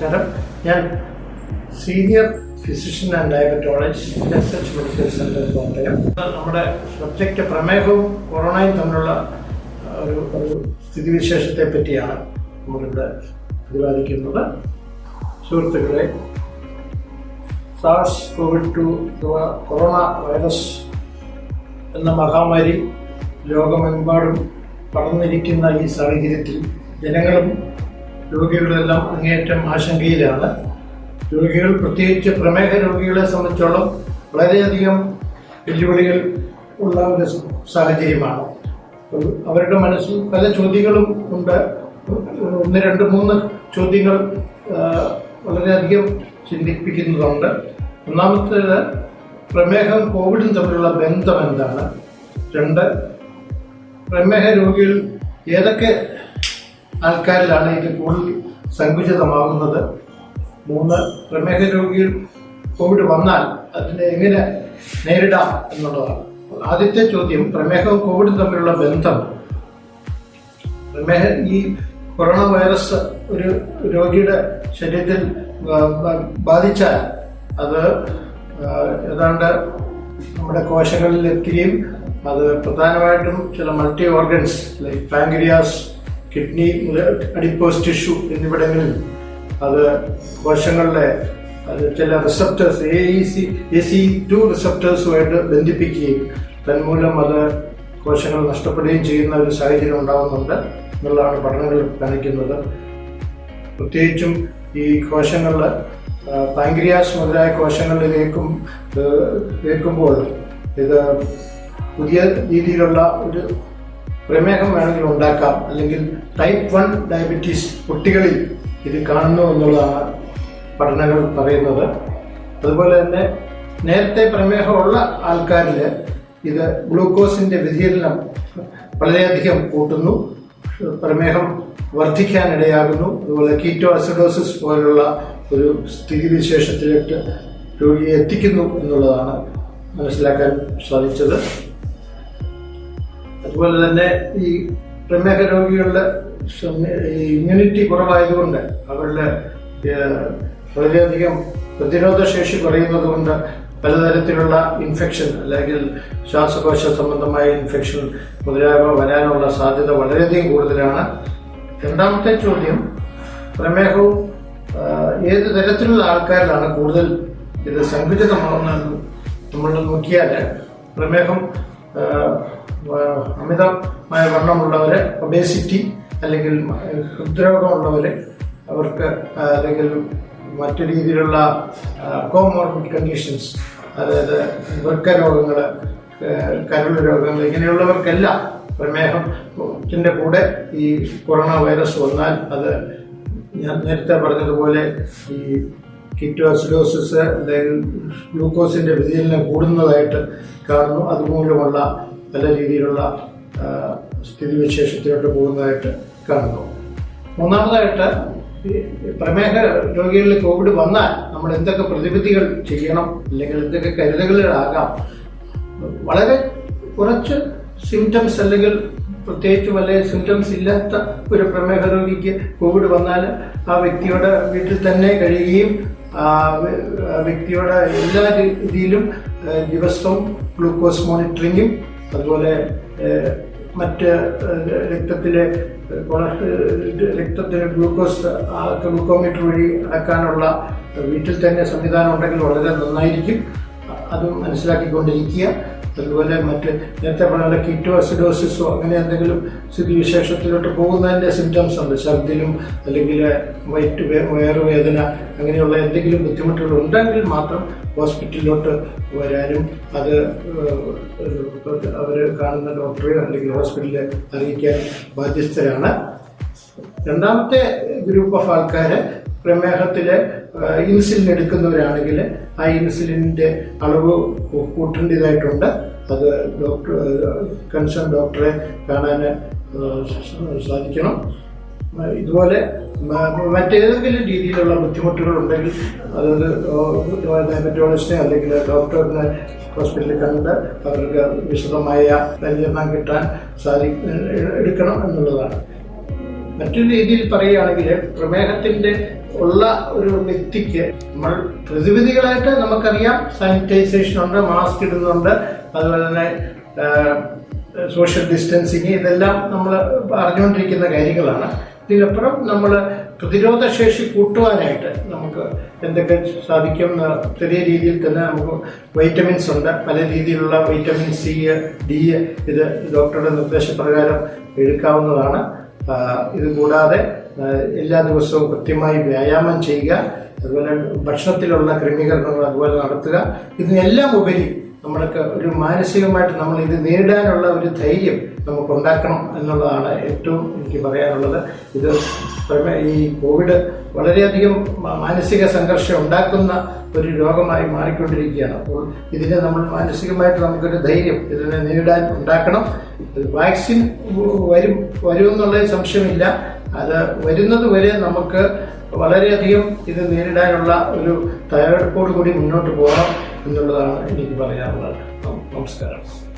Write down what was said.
നമസ്കാരം. ഞാൻ senior physician and diabetologist S H medical centre Kottayam. നമ്മുടെ സബ്ജക്റ്റ് പ്രമേഹവും കൊറോണയും തമ്മിലുള്ള ഒരു ഒരു സ്ഥിതിവിശേഷത്തെ പറ്റിയാണ് നമ്മളിവിടെ പ്രതിപാദിക്കുന്നത്. സുഹൃത്തുക്കളെ സാർസ് കോവിഡ് ടു അഥവാ കൊറോണ വൈറസ് എന്ന മഹാമാരി ലോകമെമ്പാടും പടർന്നിരിക്കുന്ന ഈ സാഹചര്യത്തിൽ ജനങ്ങളും രോഗികളെല്ലാം അങ്ങേയറ്റം ആശങ്കയിലാണ്. രോഗികൾ പ്രത്യേകിച്ച് പ്രമേഹ രോഗികളെ സംബന്ധിച്ചോളം വളരെയധികം വെല്ലുവിളികൾ ഉള്ള ഒരു സാഹചര്യമാണ്. അവരുടെ മനസ്സിൽ പല ചോദ്യങ്ങളും ഉണ്ട്. ഒന്ന് രണ്ട് മൂന്ന് ചോദ്യങ്ങൾ വളരെയധികം ചിന്തിപ്പിക്കുന്നതുണ്ട്. ഒന്നാമത്തേത് പ്രമേഹം കോവിഡും തമ്മിലുള്ള ബന്ധം എന്താണ്? രണ്ട് പ്രമേഹ രോഗികൾ ഏതൊക്കെ ആൾക്കാരിലാണ് ഇത് കൂടുതൽ സങ്കുചിതമാകുന്നത് മൂന്ന് പ്രമേഹ രോഗികൾ കോവിഡ് വന്നാൽ അതിനെ എങ്ങനെ നേരിടാം എന്നുള്ളതാണ്. ആദ്യത്തെ ചോദ്യം പ്രമേഹവും കോവിഡും തമ്മിലുള്ള ബന്ധം. പ്രമേഹ ഈ കൊറോണ വൈറസ് ഒരു രോഗിയുടെ ശരീരത്തിൽ ബാധിച്ചാൽ അത് ഏതാണ്ട് നമ്മുടെ കോശങ്ങളിൽ എത്തുകയും അത് പ്രധാനമായിട്ടും ചില multi organs like pancreas kidney മുതൽ അഡിപ്പോസ് ടിഷ്യൂ എന്നിവിടങ്ങളിൽ അത് കോശങ്ങളിലെ അത് ചില റിസപ്റ്റേഴ്സ് എ സി ടു റിസപ്റ്റേഴ്സുമായിട്ട് ബന്ധിപ്പിക്കുകയും തന്മൂലം അത് കോശങ്ങൾ നഷ്ടപ്പെടുകയും ചെയ്യുന്ന ഒരു സാഹചര്യം ഉണ്ടാകുന്നുണ്ട് എന്നുള്ളതാണ് പഠനങ്ങൾ കാണിക്കുന്നത്. പ്രത്യേകിച്ചും ഈ കോശങ്ങളിൽ പാങ്ക്രിയാസ് മുതലായ കോശങ്ങളിലേക്കും ഏൽക്കുമ്പോൾ ഇത് പുതിയ രീതിയിലുള്ള ഒരു പ്രമേഹം വേണമെങ്കിൽ ഉണ്ടാക്കാം. അല്ലെങ്കിൽ ടൈപ്പ് വൺ ഡയബറ്റീസ് കുട്ടികളിൽ ഇത് കാണുന്നു എന്നുള്ളതാണ് പഠനങ്ങൾ പറയുന്നത്. അതുപോലെ തന്നെ നേരത്തെ പ്രമേഹമുള്ള ആൾക്കാരിൽ ഇത് ഗ്ലൂക്കോസിന്റെ വ്യതിചലനം വളരെയധികം കൂട്ടുന്നു. പ്രമേഹം വർദ്ധിക്കാനിടയാകുന്നു. അതുപോലെ കീറ്റോ അസിഡോസിസ് പോലുള്ള ഒരു സ്ഥിതിവിശേഷത്തിലേക്ക് രോഗിയെ എത്തിക്കുന്നു എന്നുള്ളതാണ് മനസ്സിലാക്കാൻ സാധിച്ചത്. അതുപോലെ തന്നെ ഈ പ്രമേഹ രോഗികളുടെ ഇമ്മ്യൂണിറ്റി കുറവായതുകൊണ്ട് അവരുടെ വളരെയധികം പ്രതിരോധ ശേഷി കുറയുന്നത് കൊണ്ട് പലതരത്തിലുള്ള ഇൻഫെക്ഷൻ അല്ലെങ്കിൽ ശ്വാസകോശ സംബന്ധമായ ഇൻഫെക്ഷൻ മുതലായവ വരാനുള്ള സാധ്യത വളരെയധികം കൂടുതലാണ്. രണ്ടാമത്തെ ചോദ്യം പ്രമേഹവും ഏത് തരത്തിലുള്ള ആൾക്കാരിലാണ് കൂടുതൽ ഇത് സങ്കുചിതമാകുന്നത് നമ്മൾ നോക്കിയാൽ പ്രമേഹം അമിതമായ വണ്ണമുള്ളവരെ ഒബേസിറ്റി അല്ലെങ്കിൽ ഹൃദ്രോഗമുള്ളവര് അവർക്ക് അല്ലെങ്കിൽ മറ്റു രീതിയിലുള്ള കോമോർബിഡ് കണ്ടീഷൻസ് അതായത് വൃക്ക രോഗങ്ങൾ കരൾ രോഗങ്ങൾ ഇങ്ങനെയുള്ളവർക്കെല്ലാം പ്രമേഹത്തിന്റെ കൂടെ ഈ കൊറോണ വൈറസ് വന്നാൽ അത് ഞാൻ നേരത്തെ പറഞ്ഞതുപോലെ ഈ കിറ്റോസിഡോസിസ് അല്ലെങ്കിൽ ഗ്ലൂക്കോസിന്റെ വ്യതിചലനം കൂടുന്നതായിട്ട് കാണുന്നു. അതുമൂലമുള്ള പല രീതിയിലുള്ള സ്ഥിതിവിശേഷത്തിലോട്ട് പോകുന്നതായിട്ട് കാണുന്നു. മൂന്നാമതായിട്ട് പ്രമേഹ രോഗികളിൽ കോവിഡ് വന്നാൽ നമ്മൾ എന്തൊക്കെ പ്രതിവിധികൾ ചെയ്യണം അല്ലെങ്കിൽ എന്തൊക്കെ കരുതലുകളാകാം വളരെ കുറച്ച് സിംറ്റംസ് അല്ലെങ്കിൽ പ്രത്യേകിച്ച് വല്ല സിംറ്റംസ് ഇല്ലാത്ത ഒരു പ്രമേഹ രോഗിക്ക് കോവിഡ് വന്നാൽ ആ വ്യക്തിയുടെ വീട്ടിൽ തന്നെ കഴിയുകയും വ്യക്തിയുടെ എല്ലാ രീതിയിലും ദിവസവും ഗ്ലൂക്കോസ് മോണിറ്ററിങ്ങും അതുപോലെ മറ്റ് രക്തത്തിലെ രക്തത്തിലെ ഗ്ലൂക്കോസ് ഗ്ലൂക്കോമീറ്റർ വഴി അടക്കാനുള്ള വീട്ടിൽ തന്നെ സംവിധാനം ഉണ്ടെങ്കിൽ വളരെ നന്നായിരിക്കും. അത് മനസ്സിലാക്കിക്കൊണ്ടിരിക്കുക. അതുപോലെ മറ്റ് നേരത്തെ പറഞ്ഞ കിറ്റോ അസിഡോസിസോ അങ്ങനെ എന്തെങ്കിലും സ്ഥിതിവിശേഷത്തിലോട്ട് പോകുന്നതിന്റെ സിംറ്റംസ് ഉണ്ട്. ഛർദിലും അല്ലെങ്കിൽ വയറ്റ് വയറുവേദന അങ്ങനെയുള്ള എന്തെങ്കിലും ബുദ്ധിമുട്ടുകൾ ഉണ്ടെങ്കിൽ മാത്രം ഹോസ്പിറ്റലിലോട്ട് വരാനും അത് അവർ കാണുന്ന ഡോക്ടറെ അല്ലെങ്കിൽ ഹോസ്പിറ്റലിൽ അറിയിക്കാൻ ബാധ്യസ്ഥരാണ്. രണ്ടാമത്തെ ഗ്രൂപ്പ് ഓഫ് ആൾക്കാർ പ്രമേഹത്തിലെ ഇൻസുലിൻ എടുക്കുന്നവരാണെങ്കിൽ ആ ഇൻസുലിന്റെ അളവ് കൂട്ടേണ്ടതായിട്ടുണ്ട്. അത് ഡോക്ടർ കൺസേൺ ഡോക്ടറെ കാണാൻ സാധിക്കണം. ഇതുപോലെ മറ്റേതെങ്കിലും രീതിയിലുള്ള ബുദ്ധിമുട്ടുകൾ ഉണ്ടെങ്കിൽ അതായത് ഡയബറ്റോളജിസ്റ്റെ അല്ലെങ്കിൽ ഡോക്ടറിനെ ഹോസ്പിറ്റലിൽ കണ്ട് അവർക്ക് വിശദമായ പരിചരണം കിട്ടാൻ സാധി എടുക്കണം എന്നുള്ളതാണ്. മറ്റൊരു രീതിയിൽ പറയുകയാണെങ്കിൽ പ്രമേഹത്തിന്റെ ഉള്ള ഒരു വ്യക്തിക്ക് നമ്മൾ പ്രതിവിധികളായിട്ട് നമുക്കറിയാം. സാനിറ്റൈസേഷൻ ഉണ്ട് മാസ്ക് ഇടുന്നുണ്ട്. അതുപോലെ തന്നെ സോഷ്യൽ ഡിസ്റ്റൻസിങ് ഇതെല്ലാം നമ്മൾ അറിഞ്ഞുകൊണ്ടിരിക്കുന്ന കാര്യങ്ങളാണ്. ഇതിനപ്പുറം നമ്മൾ പ്രതിരോധ ശേഷി കൂട്ടുവാനായിട്ട് നമുക്ക് എന്തൊക്കെ സാധിക്കും ചെറിയ രീതിയിൽ തന്നെ നമുക്ക് വൈറ്റമിൻസ് ഉണ്ട്. പല രീതിയിലുള്ള വൈറ്റമിൻ സി ഡി ഇത് ഡോക്ടറുടെ നിർദ്ദേശപ്രകാരം എടുക്കാവുന്നതാണ്. ഇത് കൂടാതെ എല്ലാ ദിവസവും കൃത്യമായി വ്യായാമം ചെയ്യുക അതുപോലെ ഭക്ഷണത്തിലുള്ള ക്രമീകരണങ്ങൾ അതുപോലെ നടത്തുക. ഇതിനെല്ലാം ഉപരി നമ്മൾക്ക് ഒരു മാനസികമായിട്ട് നമ്മൾ ഇത് നേരിടാനുള്ള ഒരു ധൈര്യം നമുക്ക് ഉണ്ടാക്കണം എന്നുള്ളതാണ് ഏറ്റവും എനിക്ക് പറയാനുള്ളത്. ഇത് ഈ കോവിഡ് വളരെയധികം മാനസിക സംഘർഷം ഉണ്ടാക്കുന്ന ഒരു രോഗമായി മാറിക്കൊണ്ടിരിക്കുകയാണ്. അപ്പോൾ ഇതിനെ നമ്മൾ മാനസികമായിട്ട് നമുക്കൊരു ധൈര്യം ഇതിനെ നേരിടാൻ ഉണ്ടാക്കണം. വാക്സിൻ വരും വരും സംശയമില്ല. അത് വരുന്നത് വരെ നമുക്ക് വളരെയധികം ഇത് നേരിടാനുള്ള ഒരു തയ്യാറെടുപ്പോടു കൂടി മുന്നോട്ട് പോകണം എന്നുള്ളതാണ് എനിക്ക് പറയാനുള്ളത്. നമസ്കാരം.